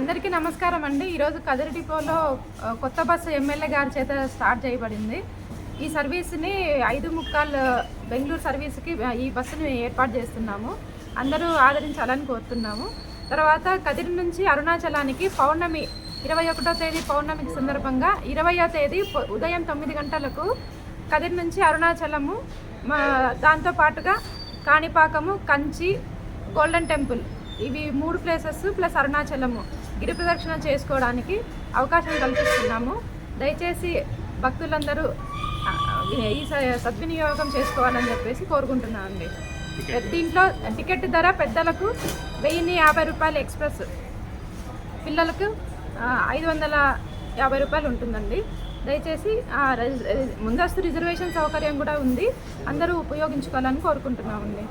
అందరికీ నమస్కారం అండి. ఈరోజు కదిరి డిపోలో కొత్త బస్సు ఎమ్మెల్యే గారి చేత స్టార్ట్ చేయబడింది. ఈ సర్వీస్ని ఐదు ముక్కాలు బెంగళూరు సర్వీస్కి ఈ బస్సుని ఏర్పాటు చేస్తున్నాము. అందరూ ఆదరించాలని కోరుతున్నాము. తర్వాత కదిరి నుంచి అరుణాచలానికి పౌర్ణమి ఇరవై ఒకటో తేదీ పౌర్ణమికి సందర్భంగా ఇరవయో తేదీ ఉదయం తొమ్మిది గంటలకు కదిరి నుంచి అరుణాచలము మా దాంతో పాటుగా కాణిపాకము కంచి గోల్డెన్ టెంపుల్. ఇవి మూడు ప్లేసెస్ ప్లస్ అరుణాచలము. గిరి ప్రదక్షిణ చేసుకోవడానికి అవకాశం కల్పిస్తున్నాము. దయచేసి భక్తులందరూ ఈ స- సద్వినియోగం చేసుకోవాలని చెప్పేసి కోరుకుంటున్నాను అండి దీంట్లో టికెట్ ధర పెద్దలకు వెయ్యిన్ని యాభై రూపాయలు ఎక్స్ప్రెస్. పిల్లలకు ఐదు వందల యాభై రూపాయలు ఉంటుందండి. దయచేసి ముందస్తు రిజర్వేషన్ సౌకర్యం కూడా ఉంది. అందరూ ఉపయోగించుకోవాలని కోరుకుంటున్నామండి.